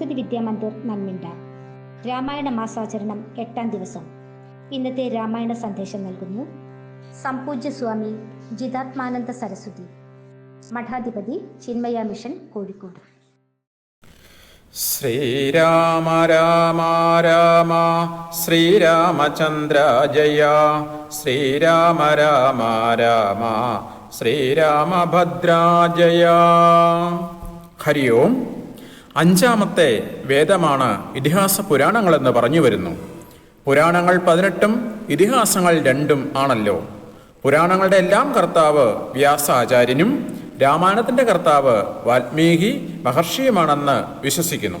സരസ്വതി വിദ്യാമന്ദിർ നന്മിണ്ട രാമായണ മാസാചരണം എട്ടാം ദിവസം. ഇന്നത്തെ രാമായണ സന്ദേശം നൽകുന്നു. സംപൂജ്യ സ്വാമി ജിതാത്മാനന്ദ സരസ്വതി. മഠാധിപതി ചിന്മയ മിഷൻ കോഴിക്കോട്. ശ്രീരാമ രാമ രാമ ശ്രീരാമചന്ദ്ര ജയ ശ്രീരാമ രാമ രാമ ശ്രീരാമഭദ്രാജയ. ഹരി ഓം അഞ്ചാമത്തെ വേദമാണ് ഇതിഹാസ പുരാണങ്ങളെന്ന് പറഞ്ഞു വരുന്നു. പുരാണങ്ങൾ പതിനെട്ടും ഇതിഹാസങ്ങൾ രണ്ടും ആണല്ലോ. പുരാണങ്ങളുടെ എല്ലാം കർത്താവ് വ്യാസാചാര്യനും രാമായണത്തിന്റെ കർത്താവ് വാൽമീകി മഹർഷിയുമാണെന്ന് വിശ്വസിക്കുന്നു.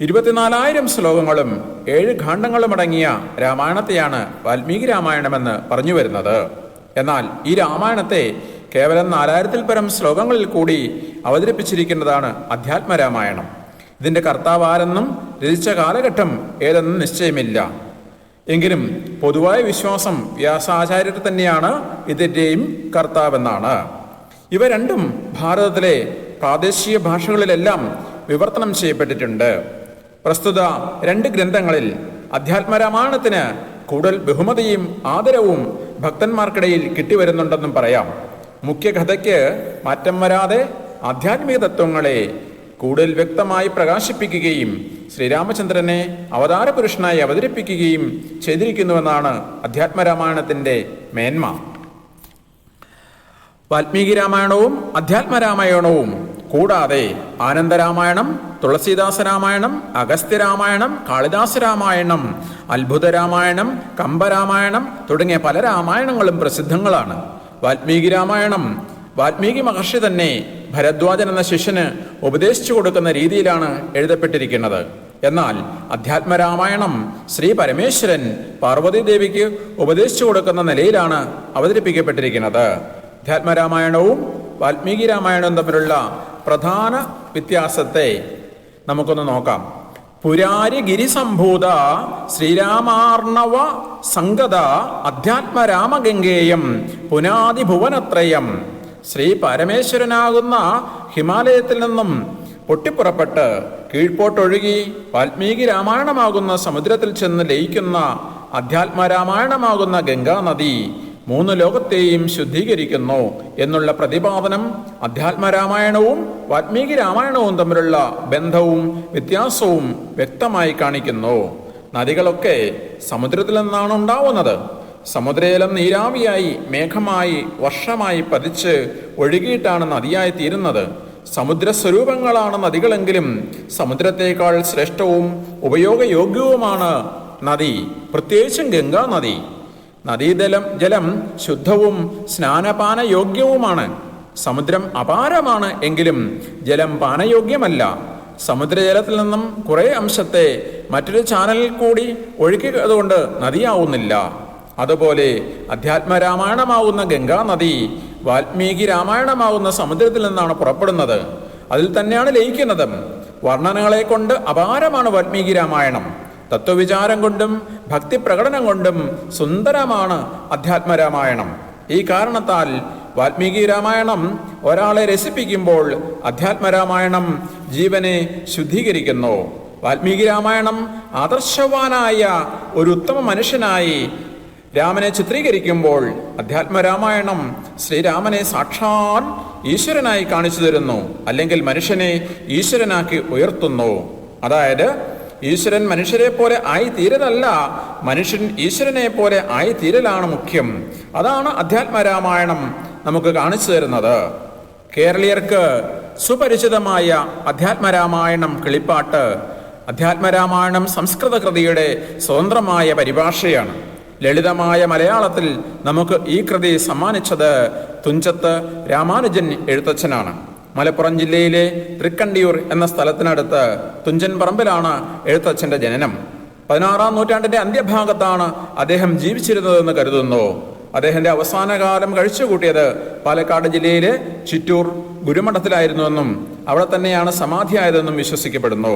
ഇരുപത്തിനാലായിരം ശ്ലോകങ്ങളും ഏഴ് ഖാണ്ഡങ്ങളും അടങ്ങിയ രാമായണത്തെയാണ് വാൽമീകി രാമായണമെന്ന് പറഞ്ഞു വരുന്നത്. എന്നാൽ ഈ രാമായണത്തെ കേവലം നാലായിരത്തിൽ പരം ശ്ലോകങ്ങളിൽ കൂടി അവതരിപ്പിച്ചിരിക്കുന്നതാണ് അധ്യാത്മരാമായണം. ഇതിന്റെ കർത്താവാരെന്നും രചിച്ച കാലഘട്ടം ഏതെന്നും നിശ്ചയമില്ല. എങ്കിലും പൊതുവായ വിശ്വാസം വ്യാസാചാര്യർ തന്നെയാണ് ഇതിന്റെയും കർത്താവെന്നാണ്. ഇവ രണ്ടും ഭാരതത്തിലെ പ്രാദേശിക ഭാഷകളിലെല്ലാം വിവർത്തനം ചെയ്യപ്പെട്ടിട്ടുണ്ട്. പ്രസ്തുത രണ്ട് ഗ്രന്ഥങ്ങളിൽ അധ്യാത്മരാമായണത്തിന് കൂടുതൽ ബഹുമതിയും ആദരവും ഭക്തന്മാർക്കിടയിൽ കിട്ടിവരുന്നുണ്ടെന്നും പറയാം. മുഖ്യകഥയ്ക്ക് മാറ്റം വരാതെ ആധ്യാത്മിക തത്വങ്ങളെ കൂടുതൽ വ്യക്തമായി പ്രകാശിപ്പിക്കുകയും ശ്രീരാമചന്ദ്രനെ അവതാര പുരുഷനായി അവതരിപ്പിക്കുകയും ചെയ്തിരിക്കുന്നുവെന്നാണ് അധ്യാത്മരാമായണത്തിന്റെ മേന്മ. വാൽമീകി രാമായണവും അധ്യാത്മരാമായണവും കൂടാതെ ആനന്ദരാമായണം തുളസീദാസ രാമായണം കാളിദാസരാമായണം രാമായണം കാളിദാസ രാമായണം കമ്പരാമായണം തുടങ്ങിയ പല രാമായണങ്ങളും പ്രസിദ്ധങ്ങളാണ്. വാൽമീകി രാമായണം. വാൽമീകി മഹർഷി തന്നെ ഭരദ്വാജൻ എന്ന ശിഷ്യന് ഉപദേശിച്ചു കൊടുക്കുന്ന രീതിയിലാണ് എഴുതപ്പെട്ടിരിക്കുന്നത്. എന്നാൽ അധ്യാത്മരാമായണം ശ്രീ പരമേശ്വരൻ പാർവതീദേവിക്ക് ഉപദേശിച്ചു കൊടുക്കുന്ന നിലയിലാണ് അവതരിപ്പിക്കപ്പെട്ടിരിക്കുന്നത്. അധ്യാത്മരാമായണവും വാൽമീകി രാമായണവും തമ്മിലുള്ള പ്രധാന വ്യത്യാസത്തെ നമുക്കൊന്ന് നോക്കാം. പുരാരി ഗിരിസംഭൂത ശ്രീരാമാർണവ സംഗത അധ്യാത്മരാമഗംഗേയം പുനാദിഭുവനത്രയം. ശ്രീ പരമേശ്വരനാകുന്ന ഹിമാലയത്തിൽ നിന്നും പൊട്ടിപ്പുറപ്പെട്ട് കീഴ്പോട്ടൊഴുകി വാൽമീകി രാമായണമാകുന്ന സമുദ്രത്തിൽ ചെന്ന് ലയിക്കുന്ന അധ്യാത്മരാമായണമാകുന്ന ഗംഗാനദി മൂന്ന് ലോകത്തെയും ശുദ്ധീകരിക്കുന്നു എന്നുള്ള പ്രതിപാദനം അധ്യാത്മരാമായണവും വാൽമീകി രാമായണവും തമ്മിലുള്ള ബന്ധവും വ്യത്യാസവും വ്യക്തമായി കാണിക്കുന്നു. നദികളൊക്കെ സമുദ്രത്തിൽ നിന്നാണ് ഉണ്ടാവുന്നത്. സമുദ്രയിലം നീരാവിയായി മേഘമായി വർഷമായി പതിച്ച് ഒഴുകിയിട്ടാണ് നദിയായി തീരുന്നത്. സമുദ്ര സ്വരൂപങ്ങളാണ് നദികളെങ്കിലും സമുദ്രത്തേക്കാൾ ശ്രേഷ്ഠവും ഉപയോഗയോഗ്യവുമാണ് നദി. പ്രത്യേകിച്ചും ഗംഗാ നദി. നദീജലം ജലം ശുദ്ധവും സ്നാനപാന യോഗ്യവുമാണ് സമുദ്രം അപാരമാണ് എങ്കിലും ജലം പാനയോഗ്യമല്ല. സമുദ്രജലത്തിൽ നിന്നും കുറേ അംശത്തെ മറ്റൊരു ചാനലിൽ കൂടി ഒഴുക്കിയതുകൊണ്ട് നദിയാവുന്നില്ല. അതുപോലെ അധ്യാത്മരാമായണമാവുന്ന ഗംഗാ നദി വാൽമീകി രാമായണമാവുന്ന സമുദ്രത്തിൽ നിന്നാണ് പുറപ്പെടുന്നത്. അതിൽ തന്നെയാണ് ലയിക്കുന്നതും. വർണനകളെ കൊണ്ട് അപാരമാണ് വാൽമീകി രാമായണം. തത്വവിചാരം കൊണ്ടും ഭക്തി പ്രകടനം കൊണ്ടും സുന്ദരമാണ് അധ്യാത്മരാമായണം. ഈ കാരണത്താൽ വാൽമീകി രാമായണം ഒരാളെ രസിപ്പിക്കുമ്പോൾ അധ്യാത്മരാമായണം ജീവനെ ശുദ്ധീകരിക്കുന്നു. വാൽമീകി രാമായണം ആദർശവാനായ ഒരു ഉത്തമ മനുഷ്യനായി രാമനെ ചിത്രീകരിക്കുമ്പോൾ അധ്യാത്മരാമായണം ശ്രീരാമനെ സാക്ഷാൽ ഈശ്വരനായി കാണിച്ചു തരുന്നു. അല്ലെങ്കിൽ മനുഷ്യനെ ഈശ്വരനാക്കി ഉയർത്തുന്നു. അതായത് ഈശ്വരൻ മനുഷ്യരെ പോലെ ആയി തീരലല്ല മനുഷ്യൻ ഈശ്വരനെ പോലെ ആയി തീരലാണ് മുഖ്യം. അതാണ് അധ്യാത്മരാമായണം നമുക്ക് കാണിച്ചു തരുന്നത്. കേരളീയർക്ക് സുപരിചിതമായ അധ്യാത്മരാമായണം കിളിപ്പാട്ട് അധ്യാത്മരാമായണം സംസ്കൃത കൃതിയുടെ സ്വതന്ത്രമായ പരിഭാഷയാണ്. ലളിതമായ മലയാളത്തിൽ നമുക്ക് ഈ കൃതി സമ്മാനിച്ചത് തുഞ്ചത്ത് രാമാനുജൻ എഴുത്തച്ഛനാണ്. മലപ്പുറം ജില്ലയിലെ തൃക്കണ്ടിയൂർ എന്ന സ്ഥലത്തിനടുത്ത് തുഞ്ചൻ പറമ്പിലാണ് എഴുത്തച്ഛന്റെ ജനനം. പതിനാറാം നൂറ്റാണ്ടിന്റെ അന്ത്യഭാഗത്താണ് അദ്ദേഹം ജീവിച്ചിരുന്നതെന്ന് കരുതുന്നു. അദ്ദേഹത്തിന്റെ അവസാന കാലം കഴിച്ചുകൂട്ടിയത് പാലക്കാട് ജില്ലയിലെ ചിറ്റൂർ ഗുരുമഠത്തിലായിരുന്നുവെന്നും അവിടെ തന്നെയാണ് സമാധിയായതെന്നും വിശ്വസിക്കപ്പെടുന്നു.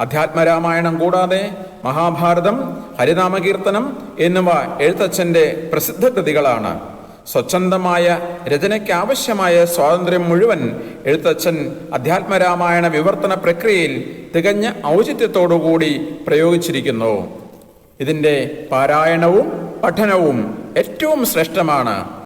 അധ്യാത്മരാമായണം കൂടാതെ മഹാഭാരതം ഹരിനാമകീർത്തനം എന്നിവ എഴുത്തച്ഛന്റെ പ്രസിദ്ധ കൃതികളാണ്. സ്വച്ഛന്തമായ രചനയ്ക്ക് ആവശ്യമായ സ്വാതന്ത്ര്യം മുഴുവൻ എഴുത്തച്ഛൻ അധ്യാത്മരാമായണ വിവർത്തന പ്രക്രിയയിൽ തികഞ്ഞ ഔചിത്യത്തോടുകൂടി പ്രയോഗിച്ചിരിക്കുന്നു. ഇതിന്റെ പാരായണവും പഠനവും ഏറ്റവും ശ്രേഷ്ഠമാണ്.